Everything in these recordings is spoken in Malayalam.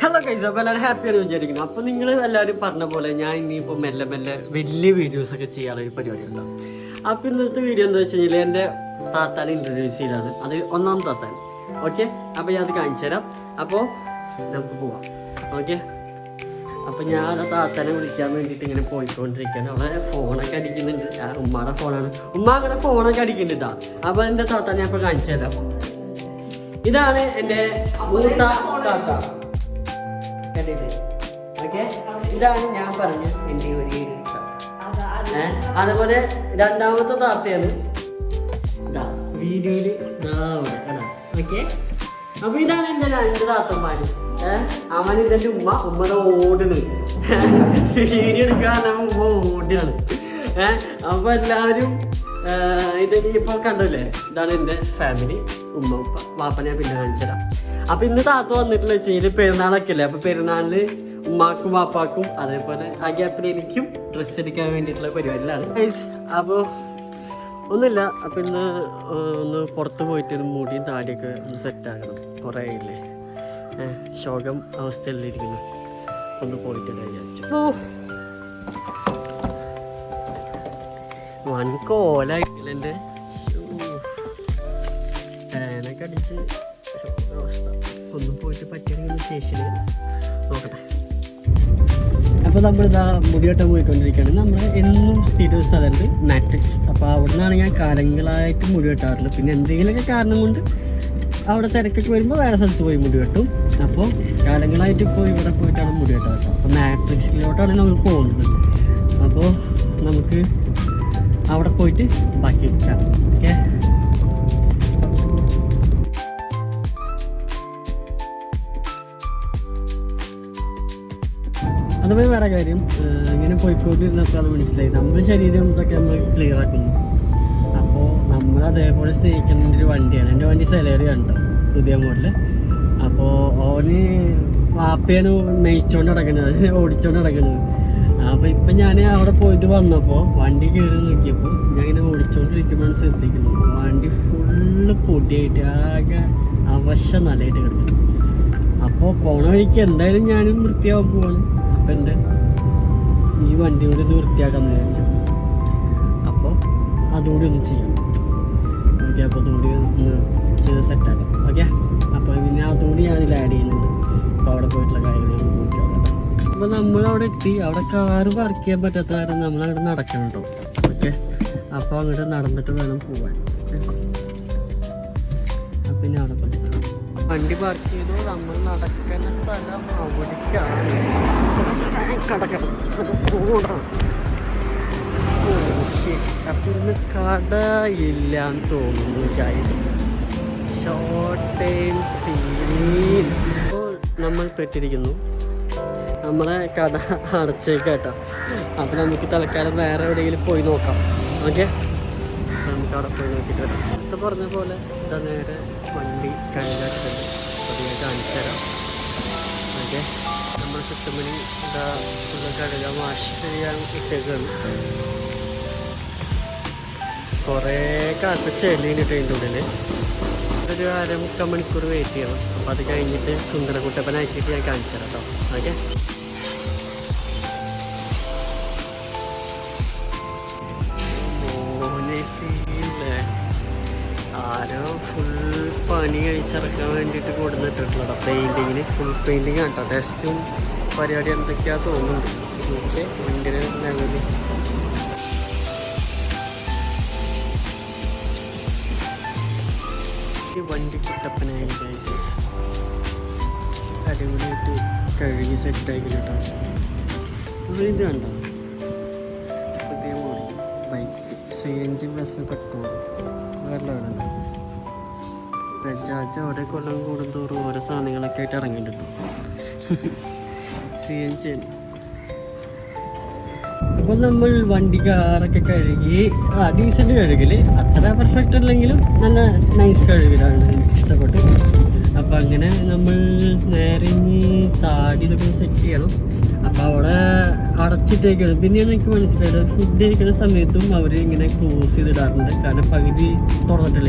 ഹലോ കൈസ് അപ്പോൾ എല്ലാവരും ഹാപ്പിയാണ് വിചാരിക്കുന്നത് അപ്പോൾ നിങ്ങൾ എല്ലാവരും പറഞ്ഞ പോലെ ഞാൻ ഇനിയിപ്പോൾ മെല്ലെ മെല്ലെ വലിയ വീഡിയോസ് ഒക്കെ ചെയ്യാനുള്ള ഒരു പരിപാടി ഉണ്ടാവും അപ്പോൾ ഇന്നത്തെ വീഡിയോ എന്താ വെച്ച് കഴിഞ്ഞാൽ എന്റെ താത്താനെ ഇൻട്രൊഡ്യൂസ് ചെയ്താണ് അത് ഒന്നാം താത്താൻ. ഓക്കെ അപ്പോൾ ഞാൻ അത് കാണിച്ചു തരാം. അപ്പോൾ നമുക്ക് പോവാം. ഓക്കെ അപ്പോൾ ഞാൻ ആ താത്താനെ വിളിക്കാൻ വേണ്ടിയിട്ട് ഇങ്ങനെ പോയിക്കൊണ്ടിരിക്കുകയാണ്. അവളെ ഫോണൊക്കെ അടിക്കുന്നുണ്ട്. ഉമ്മയുടെ ഫോണാണ് ഉമ്മ അങ്ങനെ ഫോണൊക്കെ അടിക്കുന്നുണ്ട് അപ്പോൾ എന്റെ താത്താനെ ഞാൻ ഇപ്പോൾ കാണിച്ചു തരാം. ഇതാണ് എന്റെ മൂത്ത താത്ത. കണ്ടില്ലേ? ഓക്കെ? ഇതാണ് ഞാൻ പറഞ്ഞ എന്റെ ഒരു അതുപോലെ രണ്ടാമത്തെ താത്തയാണ് ഇതാ വീഡിയോയിൽ ഓക്കെ? അപ്പൊ ഇതാണ് എന്റെ രണ്ട് താത്തന്മാര് അവൻ ഇതെന്റെ ഉമ്മ ഉമ്മനെ ഓടണ് വീഡിയോ എടുക്കാൻ ഉമ്മ ഓടിയാണ് ഏഹ് അപ്പൊ എല്ലാവരും ഇതെനിക്ക് ഇത് ഇപ്പൊ കണ്ടല്ലേ? ഇതാണ് എന്റെ ഫാമിലി ഉമ്മ ഉപ്പ. വാപ്പനെ പിന്നെ കാണിച്ചുതരാം. അപ്പൊ ഇന്ന് താത്ത വന്നിട്ടുള്ള വെച്ചാൽ പെരുന്നാളൊക്കെ അല്ലേ അപ്പൊ പെരുന്നാളിൽ ഉമ്മാക്കും വാപ്പാക്കും അതേപോലെ ആ ഗ്യാപ്പിൽ എനിക്കും ഡ്രസ്സ് എടുക്കാൻ വേണ്ടിയിട്ടുള്ള പരിപാടിയിലാണ് അപ്പോൾ ഒന്നുമില്ല. അപ്പം ഇന്ന് ഒന്ന് പുറത്ത് പോയിട്ട് മുടിയും താടിയൊക്കെ ഒന്ന് സെറ്റാക്കണം കുറേ ഇല്ലേ ശോകം അവസ്ഥയിലിരിക്കുന്നു ഒന്ന് പോയിട്ട് വിചാരിച്ചു. വൻ കോലായിട്ടില്ല എന്റെ? തേനൊക്കെ അടിച്ച് അവസ്ഥ അപ്പോൾ നമ്മളിതാ മുടിയോട്ടം പോയിക്കൊണ്ടിരിക്കുകയാണ്. നമ്മൾ എന്നും സ്ഥിര സ്ഥലമുണ്ട് മാട്രിക്സ് അപ്പോൾ അവിടെ നിന്നാണ് ഞാൻ കാലങ്ങളായിട്ട് മുടി വെട്ടാറുള്ളത് പിന്നെ എന്തെങ്കിലുമൊക്കെ കാരണം കൊണ്ട് അവിടെ തിരക്കൊക്കെ വരുമ്പോൾ വേറെ സ്ഥലത്ത് പോയി മുടി വെട്ടും അപ്പോൾ കാലങ്ങളായിട്ട് ഇപ്പോൾ ഇവിടെ പോയിട്ടാണ് മുടി വെട്ടാറ് അപ്പോൾ മാട്രിക്സിലോട്ടാണ് നമ്മൾ പോകുന്നത്. അപ്പോൾ നമുക്ക് അവിടെ പോയിട്ട് ബാക്കി വെച്ചാൽ ഓക്കെ? അതുപോലെ വേറെ കാര്യം. ഇങ്ങനെ പോയിക്കൊണ്ടിരുന്നപ്പോഴാണ് മനസ്സിലായി നമ്മുടെ ശരീരം ഇതൊക്കെ നമ്മൾ ക്ലിയർ ആക്കുന്നു. അപ്പോൾ നമ്മൾ അതേപോലെ സ്നേഹിക്കുന്ന ഒരു വണ്ടിയാണ്. എന്റെ വണ്ടി സെലേറി കണ്ടോ പുതിയ മോഡൽ അപ്പോൾ ഓന് വാപ്പയാണ് മേയിച്ചോണ്ട് നടക്കുന്നത് ഓടിച്ചോണ്ട് നടക്കുന്നത് അപ്പോൾ ഇപ്പം ഞാൻ അവിടെ പോയിട്ട് വന്നപ്പോൾ വണ്ടി കയറി നോക്കിയപ്പോൾ ഞാൻ ഇങ്ങനെ ഓടിച്ചോണ്ടിരിക്കുമ്പോഴാണ് ശ്രദ്ധിക്കുന്നത്. വണ്ടി ഫുള്ള് പൊടിയായിട്ട് ആകെ അവശ നല്ലതായിട്ട് കിടക്കുന്നു. അപ്പോൾ പോണ വഴിക്ക് എന്തായാലും ഞാനും വൃത്തിയാവാൻ പോവാണ്. എന്റെ ഈ വണ്ടി കൂടി ഒന്ന് വൃത്തിയാക്കാമെന്ന് വിചാരിച്ചു. അപ്പോൾ അതുകൂടി ഒന്ന് ചെയ്യും അപ്പോൾ അതുകൂടി ഒന്ന് ചെയ്ത് സെറ്റാക്കാം ഓക്കെ അപ്പോൾ പിന്നെ അതുകൂടി ഞാൻ അതിൽ ആഡ് ചെയ്യുന്നുണ്ട്. അപ്പോൾ അവിടെ പോയിട്ടുള്ള കാര്യങ്ങൾ അപ്പോൾ നമ്മൾ അവിടെ എത്തി. അവിടെ കാറ് പാർക്ക് ചെയ്യാൻ പറ്റാത്ത കാരണം നമ്മൾ അങ്ങോട്ട് നടക്കണം ഓക്കെ അപ്പോൾ അങ്ങോട്ട് നടന്നിട്ട് വേണം പോവാൻ. അപ്പം പിന്നെ അവിടെ പോയി വണ്ടി പാർക്ക് ചെയ്തു. നമ്മൾ നടക്കുന്ന സ്ഥലം അവിടേക്കാണ്. കടക്കണം ഇന്ന് കട ഇല്ലാന്ന് തോന്നുന്നു ഷോർട്ട് സീൻ ഇപ്പോൾ നമ്മൾ പെട്ടിരിക്കുന്നു നമ്മളെ കട അടച്ചേക്കാട്ടോ. അപ്പം നമുക്ക് തൽക്കാലം വേറെ എവിടെയെങ്കിലും പോയി നോക്കാം. ഓക്കെ നമുക്ക് അവിടെ പോയി നോക്കിയിട്ട് വരാം. പറഞ്ഞ പോലെ ഇതാ നേരെ വണ്ടി കഴുകാട്ടുണ്ട് അപ്പോൾ ഞാൻ കാണിച്ചു തരാം. ഓക്കെ നമ്മൾ ചുറ്റുമണി ഇതാ കഴുകാൻ വാഷ് ചെയ്യാൻ ഇട്ടേക്കാണ്. കുറേ കാലത്ത് ചെളിയിലിട്ട് അതിന്റെ ഉള്ളിൽ ഒരു അരമുക്കാൽ മണിക്കൂർ വെയിറ്റ് ചെയ്യണം. അപ്പോൾ അത് കഴിഞ്ഞിട്ട് സുന്ദരകുട്ടപ്പനാക്കിയിട്ട് ഞാൻ കാണിച്ചു തരാം കേട്ടോ ഓക്കെ? പണി കഴിച്ചിറക്കാൻ വേണ്ടിയിട്ട് കൊടുത്തിട്ടുള്ളത് പെയിന്റിങ്ങിന് ഫുൾ പെയിന്റിങ് കേട്ടോ ടെസ്റ്റും പരിപാടി എന്തൊക്കെയാ തോന്നുന്നുണ്ട്. ഓക്കെ ഭയങ്കര ലെവൽ വണ്ടി കുട്ടപ്പനായി. അടിപൊളിയായിട്ട് കഴുകി സെറ്റാക്കി കേട്ടോ. ഇത് കണ്ടോ? പുതിയ model bike C N G plus petrol വേറെ ബജാജ് ഓരോ കൊല്ലം കൂടുന്തോറും ഓരോ സാധനങ്ങളൊക്കെ ആയിട്ട് ഇറങ്ങിയിട്ടുണ്ട്. സി എൻ അപ്പോൾ നമ്മൾ വണ്ടി കാറൊക്കെ കഴുകി ആ ഡീസൽ കഴുകൽ. അത്ര പെർഫെക്റ്റ് അല്ലെങ്കിലും നല്ല നൈസ് കഴുകലാണ് എനിക്ക് ഇഷ്ടപ്പെട്ടു അപ്പം അങ്ങനെ നമ്മൾ നേരെ താടി ഇതൊക്കെ സെറ്റ് ചെയ്യണം. അപ്പം അവിടെ അടച്ചിട്ടേക്കാണ്. പിന്നെയാണ് എനിക്ക് മനസ്സിലായത് ഫുഡ് കഴിക്കുന്ന സമയത്തും അവർ ഇങ്ങനെ ക്ലോസ് ചെയ്തിടാറുണ്ട്. കാരണം പകുതി തുറന്നിട്ടുള്ള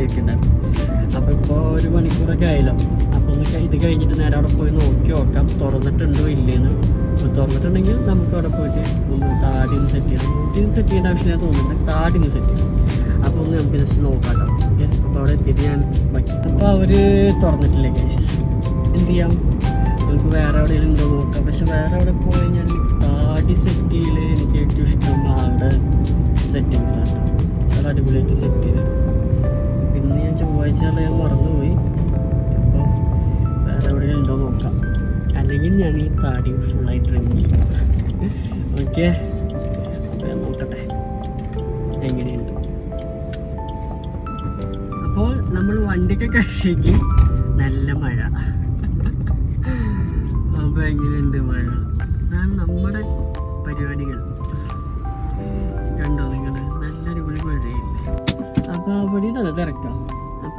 അപ്പോൾ ഇപ്പോൾ ഒരു മണിക്കൂറൊക്കെ ആയല്ലോ. അപ്പോൾ ഒന്ന് ഇത് കഴിഞ്ഞിട്ട് നേരെ അവിടെ പോയി നോക്കി നോക്കാം. തുറന്നിട്ടുണ്ടോ ഇല്ലേന്ന്. അപ്പോൾ തുറന്നിട്ടുണ്ടെങ്കിൽ നമുക്ക് അവിടെ പോയിട്ട് ഒന്ന് താടി ഒന്ന് സെറ്റ് ചെയ്യാം. മുടി സെറ്റ് ചെയ്യേണ്ട ആവശ്യമില്ല തോന്നുന്നുണ്ട്. താടി ഒന്ന് സെറ്റ് ചെയ്യണം അപ്പോൾ ഒന്ന് നമുക്ക് ജസ്റ്റ് നോക്കാം ഓക്കെ? അപ്പോൾ അവിടെ എത്തിയിട്ട് ഞാൻ ബാക്കി അപ്പോൾ അവർ തുറന്നിട്ടില്ലേ ഗൈസ് എന്ത് ചെയ്യാം? നമുക്ക് വേറെ എവിടെയെങ്കിലും ഉണ്ടോ നോക്കാം. പക്ഷെ വേറെ അവിടെ പോയി ഞാൻ താടി സെറ്റ് ചെയ്യൽ എനിക്ക് ഏറ്റവും ഇഷ്ടം ആളുടെ സെറ്റിങ്സ് ആണ്. അടിപൊളിയായിട്ട് സെറ്റ് ചെയ്ത്. തരും. പിന്നെ ഞാൻ ചൊവ്വാഴ്ച ഞാൻ മറന്നുപോയി. അപ്പോൾ വേറെ എവിടെ ഉണ്ടോ നോക്കാം. അല്ലെങ്കിൽ ഞാൻ ഈ താടി ഫുള്ളായിട്ട് ട്രിം ചെയ്യും. ഓക്കെ. ഞാൻ നോക്കട്ടെ. എങ്ങനെയുണ്ട്? അപ്പോൾ നമ്മൾ വണ്ടിയൊക്കെ കഴുകി നല്ല മഴ. അപ്പോൾ എങ്ങനെയുണ്ട് മഴ? അതാണ് നമ്മുടെ പരിപാടികൾ. കണ്ടോ നിങ്ങൾ? നല്ല അടിപൊളി മഴയില്ലേ? അപ്പോൾ അവിടെ നല്ല തിരക്കാം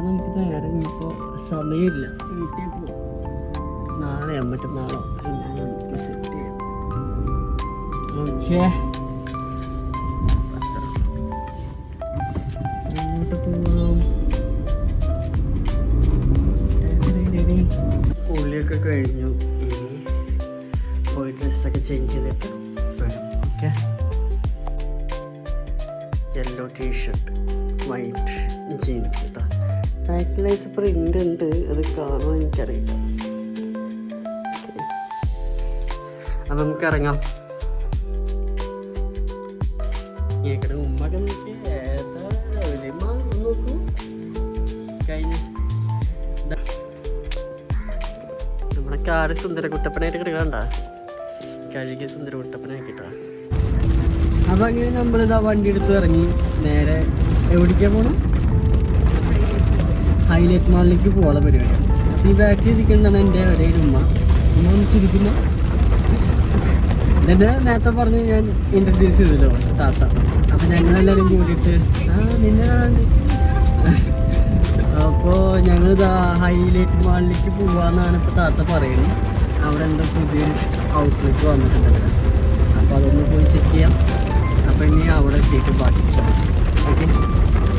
അപ്പോൾ നമുക്ക് നേരെ ഇനിയിപ്പോൾ സമയമില്ല. വീട്ടിൽ പോകും നാളെ മറ്റന്നാളോ നമുക്ക് സെറ്റ് ചെയ്യാം. ഓക്കെ. കുളിയൊക്കെ കഴിഞ്ഞു. പോയി ഡ്രസ്സൊക്കെ ചേഞ്ച് ചെയ്തിട്ട് വരും. Okay. Yellow T shirt white jeans ബാക്കിലൈസ് print ഉണ്ട്. അത് കാണുമോ എനിക്കറിയില്ല. അപ്പം നമുക്ക് ഇറങ്ങാം. കേൾക്കണ ഉമ്മൊക്കെ. നമ്മുടെ കാറ് സുന്ദര കുട്ടപ്പനായിട്ട് കിടക്കണ്ട കഴുകിയ സുന്ദര കുട്ടപ്പനാക്കിട്ടാ അപ്പൊ അങ്ങനെ നമ്മളിതാ വണ്ടി എടുത്ത് ഇറങ്ങി. നേരെ എവിടേക്കാ പോണം? ഹൈലൈറ്റ് മാളിലേക്ക് പോകാനുള്ള പരിപാടിയാണ് ഈ ബാക്കിൽ ഇരിക്കുന്നതാണ് എന്റെ ഒരേ ഉമ്മ. ഉമ്മ ചിരിക്കുന്ന. എന്നെ നേരത്തെ പറഞ്ഞ് ഞാൻ ഇൻട്രൊഡ്യൂസ് ചെയ്തല്ലോ താത്ത. അപ്പം ഞങ്ങളെല്ലാവരും കൂടിയിട്ട് ആ നിന്നെ അപ്പോൾ ഞങ്ങളിതാ ഹൈലൈറ്റ് മാളിലേക്ക് പോവാന്നാണ് ഇപ്പോൾ താത്ത പറയുന്നത് അവിടെ എന്തോ പുതിയൊരു ഔട്ട്ലെറ്റ് വന്നിട്ടുണ്ട്. അപ്പോൾ അതൊന്ന് പോയി ചെക്ക് ചെയ്യാം. അപ്പോൾ ഇനി അവിടെ എത്തിയിട്ട് ബാക്കി. ഓക്കെ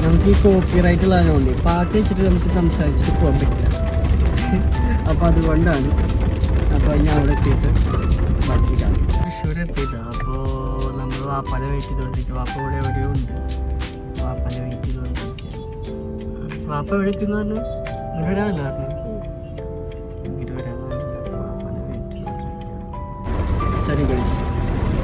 നമുക്ക് ഈ കോപ്പി റൈറ്റ് ഉള്ളതുകൊണ്ട് പാട്ട് വെച്ചിട്ട് നമുക്ക് സംസാരിച്ചിട്ട് പോകാൻ പറ്റില്ല. അപ്പോൾ അതുകൊണ്ടാണ് അപ്പോൾ ഞാൻ അവിടെ എത്തിയിട്ട് ബാക്കി കാണാം തൃശ്ശൂർ എത്തിയിട്ട്? അപ്പോൾ നമ്മൾ വാപ്പാനെ വെയിറ്റ് ചെയ്തുകൊണ്ടിരിക്കും വാപ്പ ഇവിടെ എവിടെയോ ഉണ്ട്. വാപ്പാനെ വെയിറ്റ് ചെയ്തുകൊണ്ടിരിക്കുക വാപ്പ എവിടെ എത്തുന്ന പറഞ്ഞു? ഇങ്ങോട്ട് വരാനല്ല പറഞ്ഞു. സോറി ഗൈസ്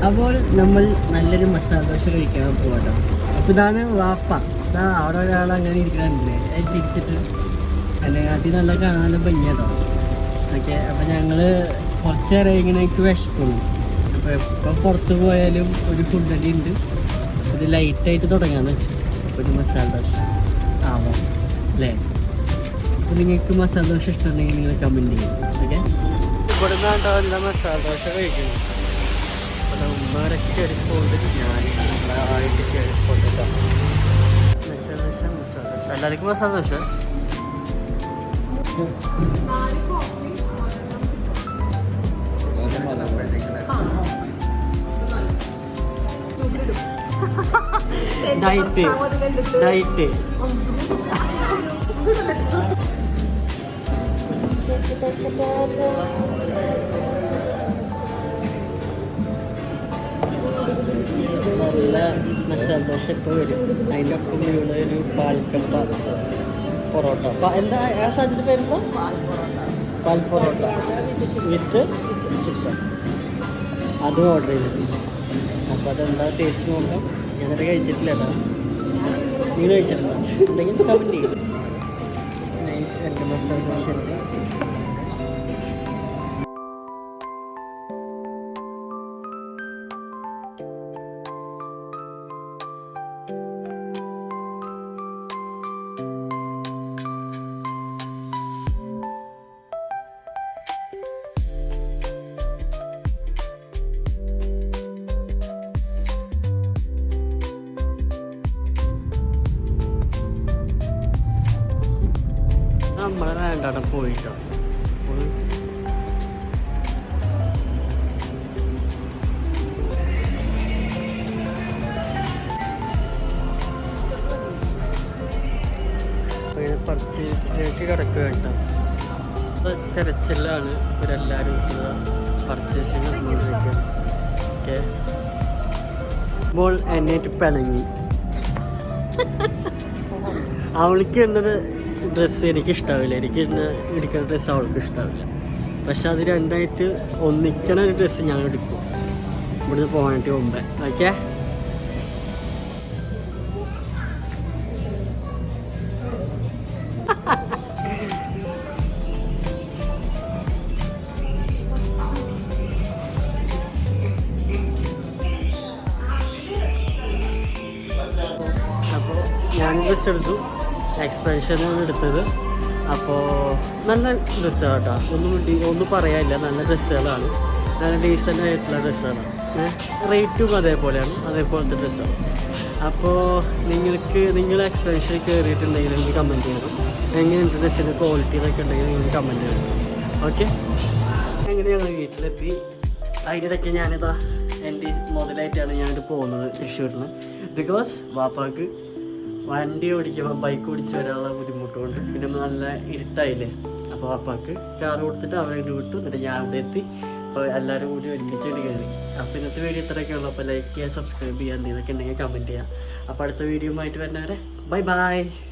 അപ്പോൾ നമ്മൾ നല്ലൊരു മസാല ദോശ കഴിക്കാൻ പോകട്ടോ അപ്പോൾ ഇതാണ് വാപ്പ. അവിടെ ഒരാൾ അങ്ങനെ ഇരിക്കണില്ലേ അത് ചിരിച്ചിട്ട്. അല്ലെങ്കിൽ കാട്ടി നല്ല കാണാനും ഭംഗിയാട്ടോ. ഓക്കെ അപ്പം ഞങ്ങൾ കുറച്ച് നേരം ഇങ്ങനെ എനിക്ക് വിശക്കുന്നു. അപ്പോൾ എപ്പോൾ പുറത്ത് പോയാലും ഒരു ഫുഡടി ഉണ്ട്. ഇത് ലൈറ്റായിട്ട് തുടങ്ങാന്ന് വെച്ചു. ഒരു മസാല ദോശ. ആവോ? അല്ലേ? അപ്പോൾ നിങ്ങൾക്ക് മസാല ദോശ ഇഷ്ടമുണ്ടെങ്കിൽ നിങ്ങൾ കമന്റ് ചെയ്യും. ഓക്കെ? ഇവിടെ നിന്നാണ്ടോ എന്താ മസാല ദോശ കഴിക്കുന്നത്? അവിടെ ഉമ്മാരൊക്കെ എടുക്കൊണ്ട് ഞാൻ ആയിട്ട് എടുക്കൊണ്ടിട്ടാ എല്ലാവർക്കും മസാല ദോശ ഡയറ്റ് ഡയറ്റ് നല്ല മസാല ദോശ ഇപ്പോൾ വരും. അതിന്റെ ഒപ്പം ഇവിടെ ഒരു പാൽക്കപ്പ പൊറോട്ട. എന്താ ആ സാധ്യത വരുമ്പോൾ പാൽ പൊറോട്ട. With chicken. അതും ഓർഡർ ചെയ്തിട്ടുണ്ട്. അപ്പോൾ അതെന്താ ടേസ്റ്റ് നോക്കാം ഞാനത് കഴിച്ചിട്ടില്ല കേട്ടോ. നിങ്ങൾ കഴിച്ചിട്ടുണ്ടോ? ഉണ്ടെങ്കിൽ കമന്റ് ചെയ്യും. നൈസ് എന്റെ മസാല ദോശ ഉണ്ട് പോയിട്ടോ. പർച്ചേസിലേക്ക് കിടക്കുക കേട്ടോ. പർച്ചേസിനായിട്ട് തിരച്ചിലാണ് ഇവരെല്ലാവരും പർച്ചേസിങ് ഓക്കെ. ഇപ്പോൾ എന്നേറ്റ് പിണങ്ങി. അവൾക്ക് എന്നൊരു ഡ്രസ്സ് എനിക്ക് ഇഷ്ടാവില്ല എനിക്ക് എടുക്കുന്ന ഡ്രസ്സ് അവൾക്ക് ഇഷ്ടാവില്ല. പക്ഷെ അത് രണ്ടായിട്ട് ഒന്നിക്കണ ഒരു ഡ്രസ്സ് ഞാൻ എടുക്കും. ഇവിടുന്ന് പോകാനായിട്ട് മുമ്പേ. ഓക്കെ ഞാൻ ഡ്രസ്സ് എടുത്തു. എക്സ്പെൻഷനാണ് എടുത്തത്. അപ്പോൾ നല്ല ഡ്രസ്സാണ് കേട്ടോ ഒന്നും ഒന്നും പറയാനില്ല. നല്ല ഡ്രസ്സുകളാണ്. നല്ല ഡീസന്റ് ആയിട്ടുള്ള ഡ്രസ്സുകളാണ്. റേറ്റും അതേപോലെയാണ്. അതേപോലത്തെ ഡ്രസ്സാണ് അപ്പോൾ നിങ്ങൾക്ക് നിങ്ങൾ എക്സ്പെൻഷൻ കയറിയിട്ടുണ്ടെങ്കിൽ എനിക്ക് കമന്റ് ചെയ്യണം. എങ്ങനെയുണ്ട് ഡ്രസ്സിന്റെ ക്വാളിറ്റി എന്നൊക്കെ ഉണ്ടെങ്കിൽ നിങ്ങൾ കമന്റ് ചെയ്യണം. ഓക്കെ അങ്ങനെ ഞങ്ങൾ വീട്ടിലെത്തി. അതിനിടയ്ക്ക് ഞാനിതാ എന്റെ മുതലായിട്ടാണ് ഞാനിത് പോകുന്നത് തൃശ്ശൂരിന് ബിക്കോസ് വാപ്പാക്ക് വണ്ടി ഓടിക്കുമ്പോൾ ബൈക്ക് ഓടിച്ച് വരാനുള്ള ബുദ്ധിമുട്ടുണ്ട് പിന്നെ നല്ല ഇരുട്ടായില്ലേ? അപ്പോൾ അപ്പാക്ക് കാർ കൊടുത്തിട്ട് അവരെ വിട്ടു. എന്നിട്ട് ഞാൻ അവിടെ എത്തി. അപ്പോൾ എല്ലാവരും കൂടി ഒരുമിച്ച് വേണ്ടി കയറി അപ്പോൾ ഇന്നത്തെ വീഡിയോ ഇത്രയൊക്കെ ഉള്ളൂ. അപ്പോൾ ലൈക്ക് ചെയ്യുക സബ്സ്ക്രൈബ് ചെയ്യുക എന്തെങ്കിലുമൊക്കെ ഉണ്ടെങ്കിൽ കമന്റ് ചെയ്യുക അപ്പോൾ അടുത്ത വീഡിയോ ആയിട്ട് വരുന്നവരെ ബൈ ബൈ